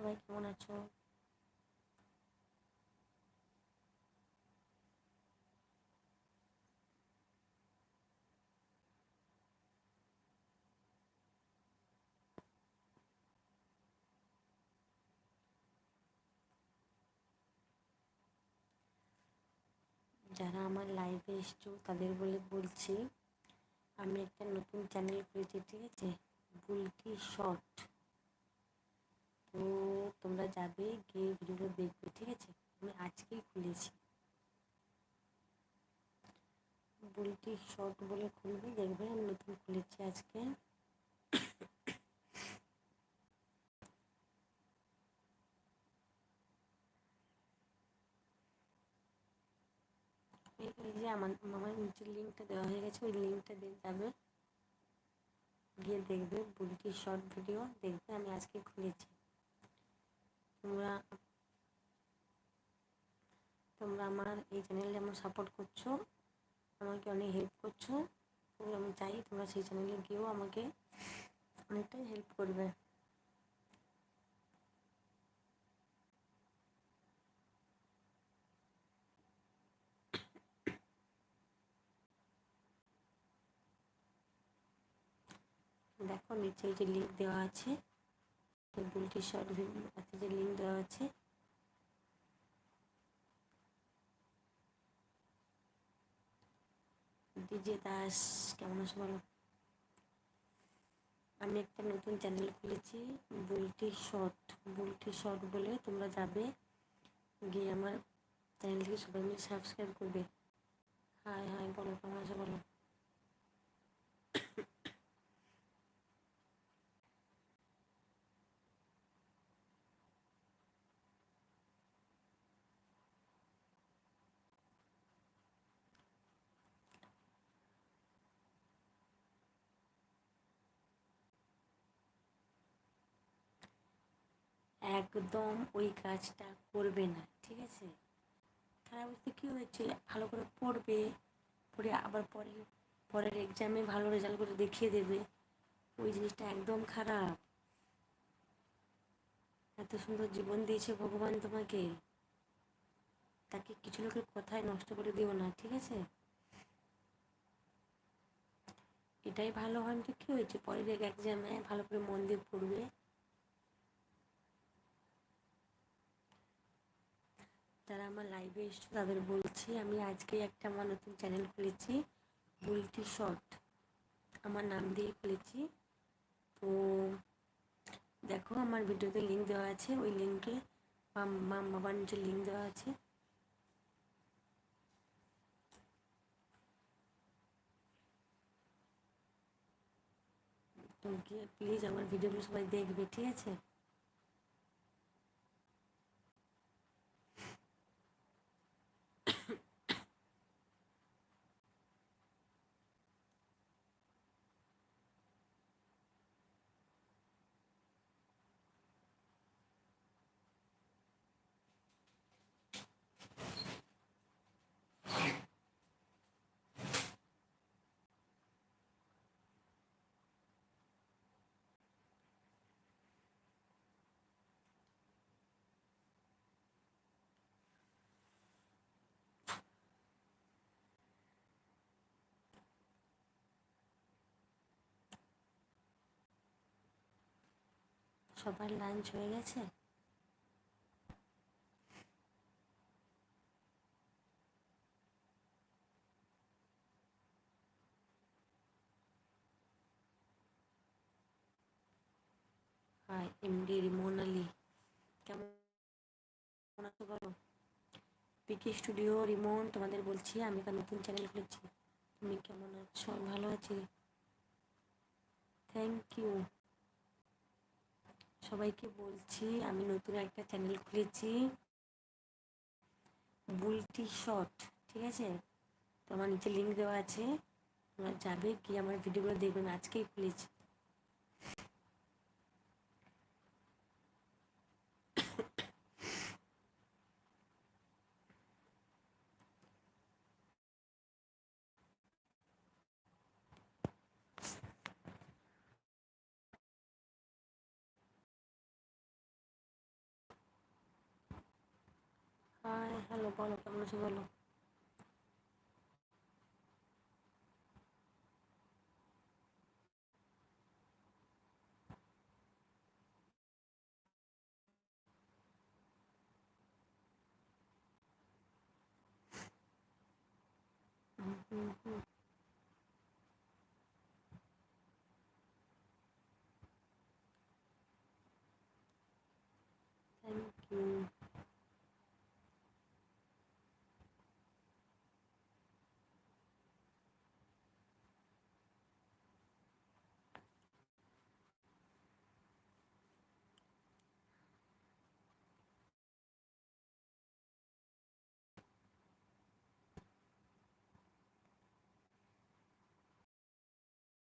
সবাই কেমন আছো? যারা আমার লাইভে এসছো, তাদের বলে বলছি, আমি একটা নতুন চ্যানেল খুলেছি, ঠিক আছে? বুলটি শর্ট তো তোমরা যাবে, গিয়ে ভিডিওগুলো দেখবে, ঠিক আছে? আমি আজকেই খুলেছি। বুলটি শর্ট বলে খুলবে, দেখবে, আমি নতুন খুলেছি আজকে। এই যে আমার আমার নিচের লিঙ্কটা দেওয়া হয়ে গেছে, ওই লিঙ্কটা দিয়ে যাবে। গিয়ে দেখবে বুলটি শর্ট ভিডিও, দেখবে আমি আজকে খুলেছি। তোমরা তোমরা আমার এই চ্যানেলে যেমন সাপোর্ট করছ, আমাকে অনেক হেল্প করছ, তো আমি চাই তোমরা সেই চ্যানেলে গিয়েও আমাকে অনেকটাই হেল্প করবে। দেখো নিচে যে লিঙ্ক দেওয়া আছে বুলটি শর্ট ভিডিও আছে যে লিঙ্ক দেওয়া আছে। ডিজে দাস কেমন আছো বলো? আমি একটা নতুন চ্যানেল খুলেছি বুলটি শর্ট বুলটি শর্ট বলে তোমরা যাবে, গিয়ে আমার চ্যানেলটিকে সবাই মিলে সাবস্ক্রাইব করবে। হাই হাই, বলো, কেমন আছো বলো? একদম ওই কাজটা করবে না, ঠিক আছে? তারা বলতে কী হয়েছে? ভালো করে পড়বে, পড়ে আবার পরে, পরের এক্সামে ভালো রেজাল্ট করে দেখিয়ে দেবে। ওই জিনিসটা একদম খারাপ। এত সুন্দর জীবন দিয়েছে ভগবান তোমাকে। তাকে কিছু লোকের কথায় নষ্ট করে দিও না, ঠিক আছে? এটাই ভালো হয় তো কী হয়েছে? পরের এক্সামে ভালো করে মন দিয়ে পড়বে। যারা আমার লাইভে এসছো তাদের বলছি, আমি আজকে একটা আমার নতুন চ্যানেল খুলেছি বুলটি শর্ট আমার নাম দিয়ে খুলেছি। তো দেখো, আমার ভিডিওতে লিঙ্ক দেওয়া আছে। ওই লিঙ্কে বাবার নিচে লিঙ্ক দেওয়া আছে। প্লিজ আমার ভিডিওগুলো সবাই দেখবে, ঠিক আছে? সবার লাঞ্চ হয়ে গেছে? হাই এমডি রিমন আলী কেমন আছো বলো? পিকে স্টুডিও, রিমন, তোমাদের বলছি, আমি একটা নতুন চ্যানেল খুলেছি। তুমি কেমন আছো? ভালো আছি। থ্যাংক ইউ সবাইকে বলছি, আমি নতুন একটা চ্যানেল খুলেছি। বুলটি শট, ঠিক আছে? তো আমার নিচে লিঙ্ক দেওয়া আছে। তোমরা যাবে কি আমার ভিডিওগুলো দেখবেন আজকেই খুলেছি। বলো কেমন আছো বলো হুম হুম হুম